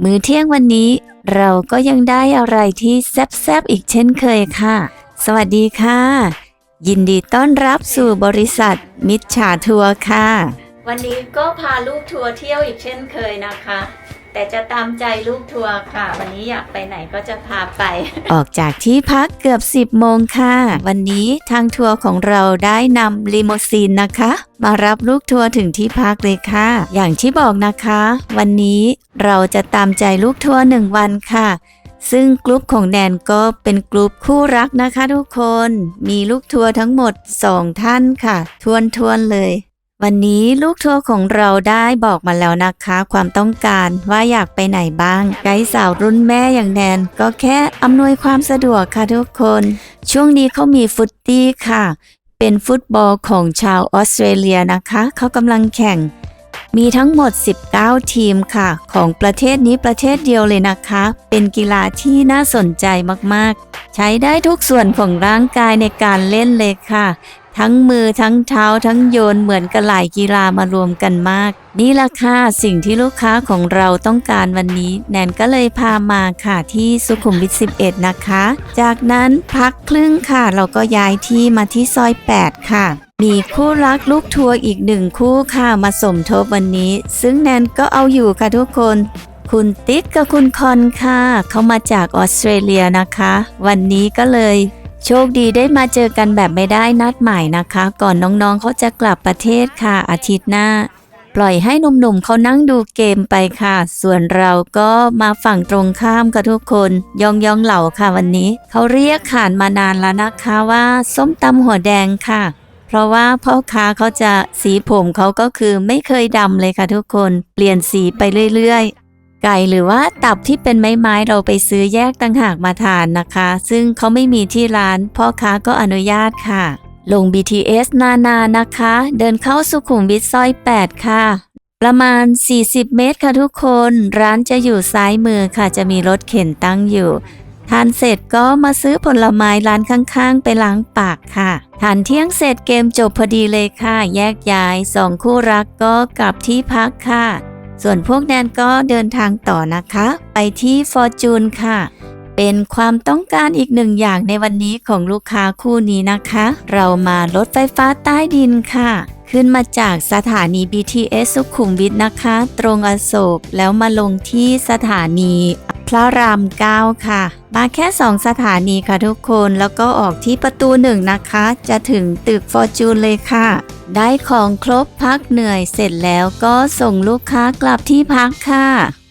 มื้อเที่ยงวันนี้เราก็ยังได้อะไรที่แซ่บๆอีกเช่นเคยค่ะ สวัสดีค่ะ ยินดีต้อนรับสู่บริษัทมิตรชาทัวร์ค่ะ วันนี้ก็พาลูกทัวร์เที่ยวอีกเช่นเคยนะคะ แต่จะตามใจลูกทัวร์ค่ะ วันนี้อยากไปไหนก็จะพาไป ออกจากที่พักเกือบ 10 โมงค่ะ วันนี้ทางทัวร์ของเราได้นำลิโมซีนนะคะ มารับลูกทัวร์ถึงที่พักเลยค่ะ อย่างที่บอกนะคะ วันนี้เราจะตามใจลูกทัวร์หนึ่งวันค่ะซึ่งกลุ่มของแนนก็เป็นกลุ่มคู่รักนะคะทุกคน มีลูกทัวร์ทั้งหมด 2 ท่านค่ะ ทวนทวนเลย วันนี้ลูกทัวร์ของเราได้บอกมาแล้วนะคะ ความต้องการว่าอยากไปไหนบ้าง ไกด์สาวรุ่นแม่อย่างแนน ก็แค่อำนวยความสะดวกค่ะทุกคน ช่วงนี้เขามีฟุตตี้ค่ะ เป็นฟุตบอลของชาวออสเตรเลียนะคะ เขากำลังแข่ง มีทั้งหมด 19 ทีมค่ะ ของประเทศนี้ประเทศเดียวเลยนะคะ เป็นกีฬาที่น่าสนใจมากๆ ใช้ได้ทุกส่วนของร่างกายในการเล่นเลยค่ะ ทั้งมือทั้งเท้าทั้งโยนเหมือนกับหลายกีฬามารวมกันมาก นี่ละค่ะสิ่งที่ลูกค้าของเราต้องการวันนี้ แนนก็เลยพามาค่ะที่สุขุมวิท 11 นะคะ จากนั้นพักครึ่งค่ะ เราก็ย้ายที่มาที่ซอย 8 ค่ะมีคู่รักลูกทัวร์อีกหนึ่งคู่ค่ะมาสมทบวันนี้ ซึ่งแนนก็เอาอยู่ค่ะทุกคน คุณติ๊กกับคุณคอนค่ะ เขามาจากออสเตรเลียนะคะ วันนี้ก็เลย โชคดีได้มาเจอกันแบบไม่ได้นัดหมายนะคะ ก่อนน้องๆเขาจะกลับประเทศค่ะอาทิตย์หน้า ปล่อยให้หนุ่มๆเขานั่งดูเกมไปค่ะ ส่วนเราก็มาฝั่งตรงข้ามกับทุกคน ยองยองเหล่าค่ะวันนี้ เขาเรียกขานมานานแล้วนะคะว่าส้มตำหัวแดงค่ะ เพราะว่าพ่อค้าเขาจะสีผมเขาก็คือไม่เคยดำเลยค่ะทุกคน เปลี่ยนสีไปเรื่อยๆ ไก่หรือว่าตับที่เป็นไม้ๆเราไปซื้อแยกต่างหากมาทานนะคะ ซึ่งเขาไม่มีที่ร้าน พ่อค้าก็อนุญาตค่ะ ลง BTS นานานะคะ เดินเข้าสุขุมวิทซอย 8 ค่ะ ประมาณ 40 เมตรค่ะทุกคน ร้านจะอยู่ซ้ายมือค่ะ จะมีรถเข็นตั้งอยู่ทานเสร็จก็มาซื้อผลไม้ร้านข้างๆ ไปล้างปากค่ะ ทานเที่ยงเสร็จเกมจบพอดีเลยค่ะ แยกย้ายสองคู่รักก็กลับที่พักค่ะ ส่วนพวกแนนก็เดินทางต่อนะคะ ไปที่ฟอร์จูนค่ะ เป็นความต้องการอีกหนึ่งอย่างในวันนี้ของลูกค้าคู่นี้นะคะ เรามารถไฟฟ้าใต้ดินค่ะ ขึ้นมาจากสถานี BTS สุขุมวิทนะคะ ตรงอโศกแล้วมาลงที่สถานี ระรามเก้าค่ะ มาแค่ 2 สถานีค่ะทุกคนแล้วก็ออกที่ประตูหนึ่งนะคะ จะถึงตึกฟอร์จูนเลยค่ะ ได้ของครบพักเหนื่อยเสร็จแล้วก็ส่งลูกค้ากลับที่พักค่ะ